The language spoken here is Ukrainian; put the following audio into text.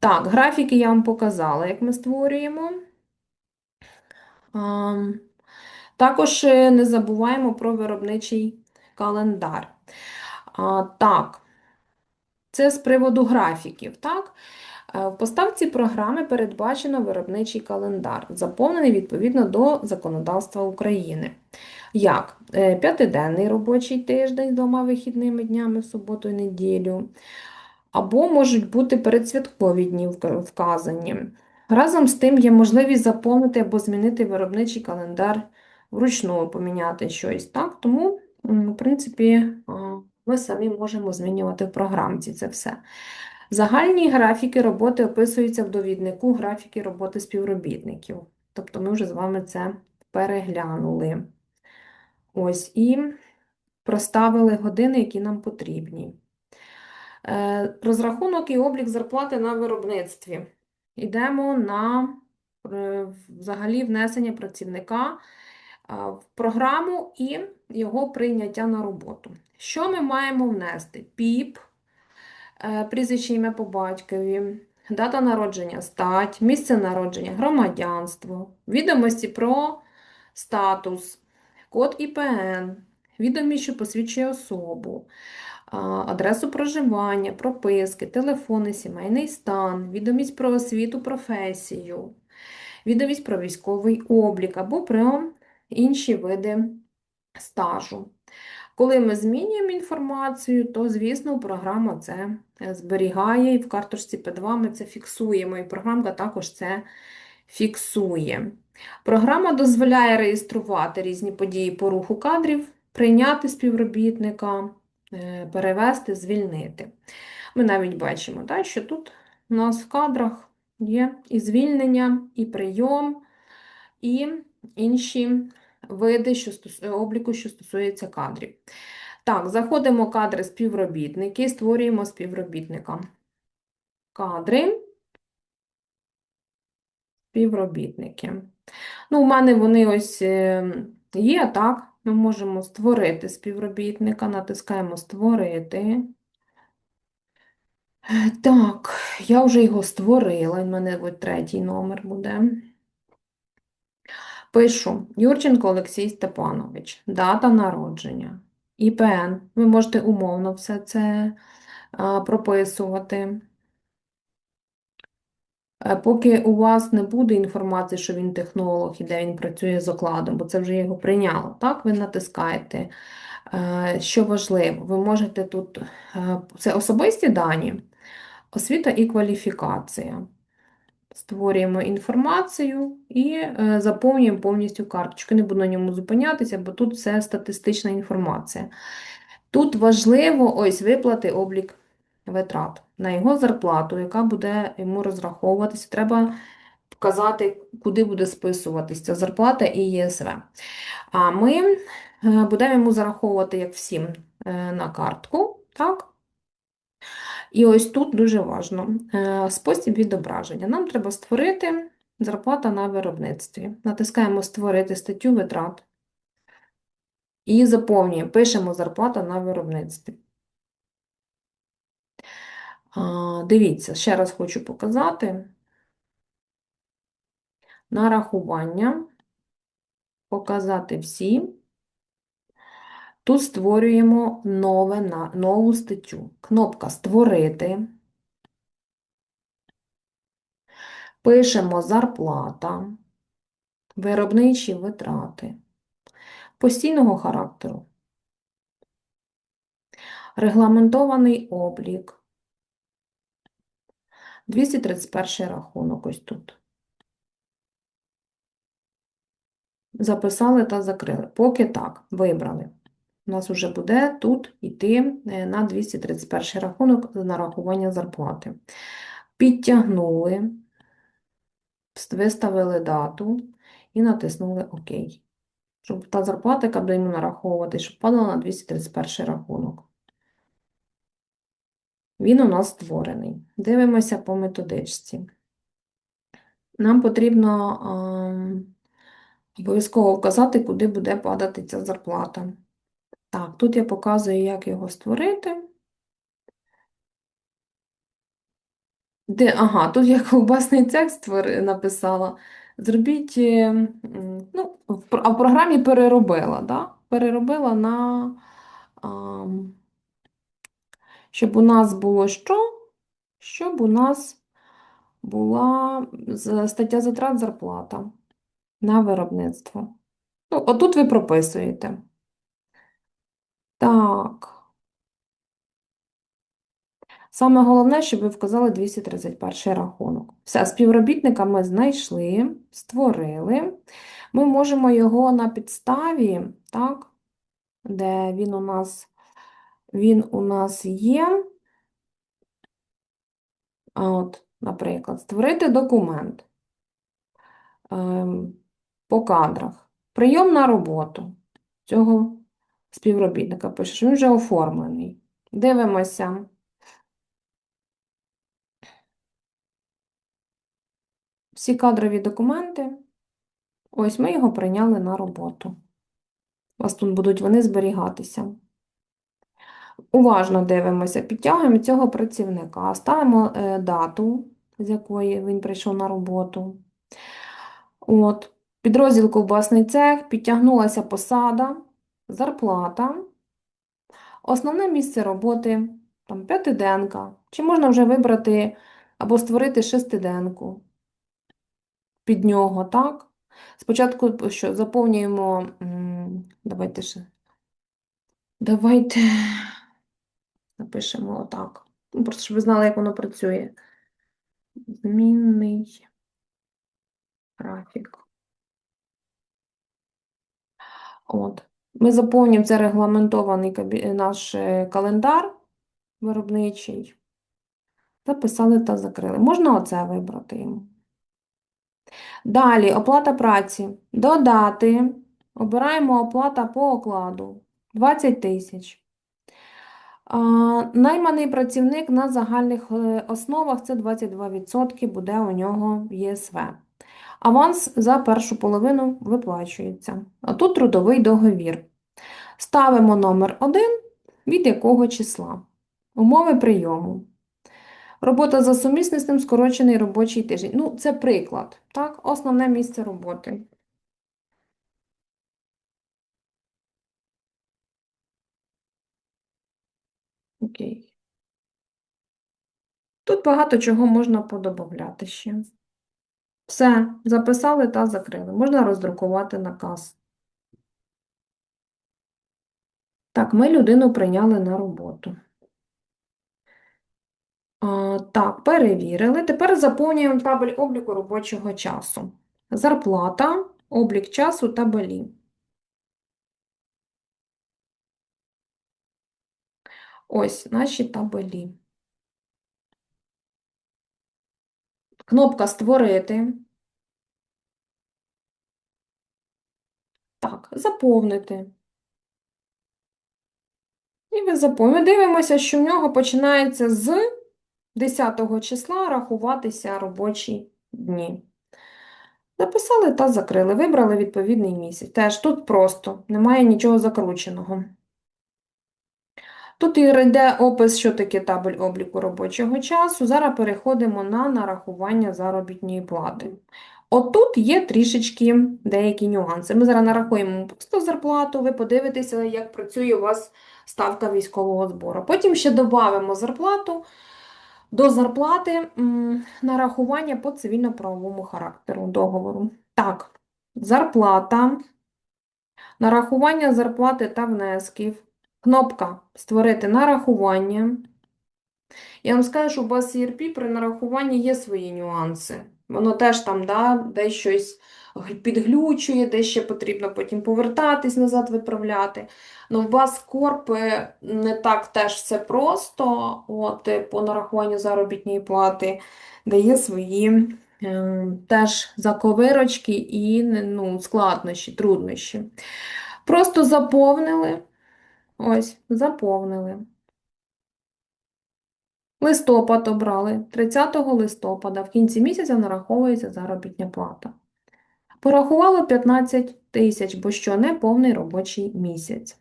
Так, графіки я вам показала, як ми створюємо. Також е, не забуваємо про виробничий календар. Так, це з приводу графіків. так? Е, В поставці програми передбачено виробничий календар, заповнений відповідно до законодавства України. Як? Е, П'ятиденний робочий тиждень з двома вихідними днями в суботу і неділю. Або можуть бути передсвяткові дні вказані. Разом з тим є можливість заповнити або змінити виробничий календар вручну, поміняти щось. Так? Тому, в принципі, ми самі можемо змінювати в програмці це все. Загальні графіки роботи описуються в довіднику графіки роботи співробітників. Тобто ми вже з вами це переглянули. Ось і проставили години, які нам потрібні. Е, Розрахунок і облік зарплати на виробництві. Йдемо на е, взагалі внесення працівника в програму і його прийняття на роботу. Що ми маємо внести? ПІП, е, прізвище ім'я по батькові, дата народження, стать, місце народження, громадянство, відомості про статус, код ІПН, відомість, що посвідчує особу, адресу проживання, прописки, телефони, сімейний стан, відомість про освіту, професію, відомість про військовий облік або про інші види стажу. Коли ми змінюємо інформацію, то, звісно, програма це зберігає, і в карточці P2 ми це фіксуємо, і програмка також це фіксує. Програма дозволяє реєструвати різні події по руху кадрів, прийняти співробітника, перевести, звільнити. Ми навіть бачимо, так, що тут у нас в кадрах є і звільнення, і прийом, і інші види що стос- обліку, що стосується кадрів. Так, заходимо в кадри співробітники, створюємо співробітника. Кадри, співробітники. Ну, у мене вони ось е, є, так? Ми можемо створити співробітника, натискаємо Створити. Так, я вже його створила, у мене от третій номер буде. Пишу Юрченко Олексій Степанович, дата народження, ІПН. Ви можете умовно все це прописувати. Е, Поки у вас не буде інформації, що він технолог і де він працює з окладом, бо це вже його прийняло, так? Ви натискаєте. Е, Що важливо, ви можете тут, е, це особисті дані, освіта і кваліфікація. Створюємо інформацію і заповнюємо повністю карточку. Не буду на ньому зупинятися, бо тут все статистична інформація. Тут важливо ось виплати облік витрат на його зарплату, яка буде йому розраховуватися. Треба вказати, куди буде списуватися ця зарплата і ЄСВ. А ми е, будемо йому зараховувати, як всім, е, на картку. Так? І ось тут дуже важливо спосіб відображення. Нам треба створити зарплата на виробництві. Натискаємо Створити статтю витрат і заповнюємо, пишемо зарплата на виробництві. Дивіться, ще раз хочу показати. Нарахування, показати всі. Тут створюємо нове, нову статтю. Кнопка Створити. Пишемо зарплата, виробничі витрати постійного характеру, регламентований облік, 231 рахунок ось тут. Записали та закрили. Поки так, вибрали. У нас вже буде тут йти е, на 231 рахунок нарахування зарплати. Підтягнули, виставили дату і натиснули ОК. Щоб та зарплата, яка буде нараховувати, щоб падала на 231 рахунок. Він у нас створений. Дивимося по методичці. Нам потрібно ем, обов'язково вказати, куди буде падати ця зарплата. Так, тут я показую, як його створити. Де, ага, тут я ковбасний текст написала. Зробіть, е, ну, а в програмі переробила, да? Переробила на, ам, щоб у нас було що? Щоб у нас була стаття затрат зарплата на виробництво. Ну, отут ви прописуєте. Так. Саме головне, щоб ви вказали 231 рахунок. Все, співробітника ми знайшли, створили. Ми можемо його на підставі, так, де він у нас, він у нас є. От, наприклад, створити документ ем, по кадрах. Прийом на роботу цього співробітника. Пише, що він вже оформлений. Дивимося. Всі кадрові документи. Ось ми його прийняли на роботу. У вас тут будуть вони зберігатися. Уважно дивимося, підтягуємо цього працівника, ставимо е, дату, з якої він прийшов на роботу. От. Підрозділ ковбасний цех, підтягнулася посада, зарплата, основне місце роботи, там п'ятиденка. Чи можна вже вибрати або створити шестиденку під нього, так? Спочатку що, заповнюємо, давайте ще, давайте напишемо отак. Ну, Просто щоб ви знали, як воно працює. Змінний графік. От. Ми заповнюємо це регламентований наш е, календар виробничий. Записали та закрили. Можна оце вибрати йому. Далі оплата праці. Додати. Обираємо оплата по окладу 20 тисяч. Найманий працівник на загальних е, основах це 22% буде у нього ЄСВ. Аванс за першу половину виплачується. А тут трудовий договір. Ставимо номер 1 від якого числа. Умови прийому. Робота за сумісництвом, скорочений робочий тиждень. Ну, це приклад, так? Основне місце роботи. Окей. Тут багато чого можна подобавляти ще. Все, записали та закрили. Можна роздрукувати наказ. Так, ми людину прийняли на роботу. А, так, перевірили. Тепер заповнюємо табель обліку робочого часу. Зарплата, облік часу, табелі. Ось наші табелі. Кнопка Створити. Так, заповнити. І ви заповнили. Дивимося, що в нього починається з 10 числа рахуватися робочі дні. Записали та закрили. Вибрали відповідний місяць. Теж тут просто, немає нічого закрученого. Тут йде опис, що таке табель обліку робочого часу. Зараз переходимо на нарахування заробітної плати. Отут є трішечки деякі нюанси. Ми зараз нарахуємо просто зарплату, ви подивитеся, як працює у вас ставка військового збору. Потім ще додамо зарплату до зарплати нарахування по цивільно-правовому характеру договору. Так, зарплата, нарахування зарплати та внесків. Кнопка Створити нарахування. Я вам скажу, що у вас ERP при нарахуванні є свої нюанси. Воно теж там да, десь щось підглючує, десь ще потрібно потім повертатись назад, виправляти. Ну, у вас корп е, не так теж все просто, от, е, по нарахуванню заробітної плати, дає свої е, теж заковирочки і ну, складнощі, труднощі. Просто заповнили. Ось, заповнили. Листопад обрали. 30 листопада в кінці місяця нараховується заробітня плата. Порахували 15 тисяч, бо що не повний робочий місяць.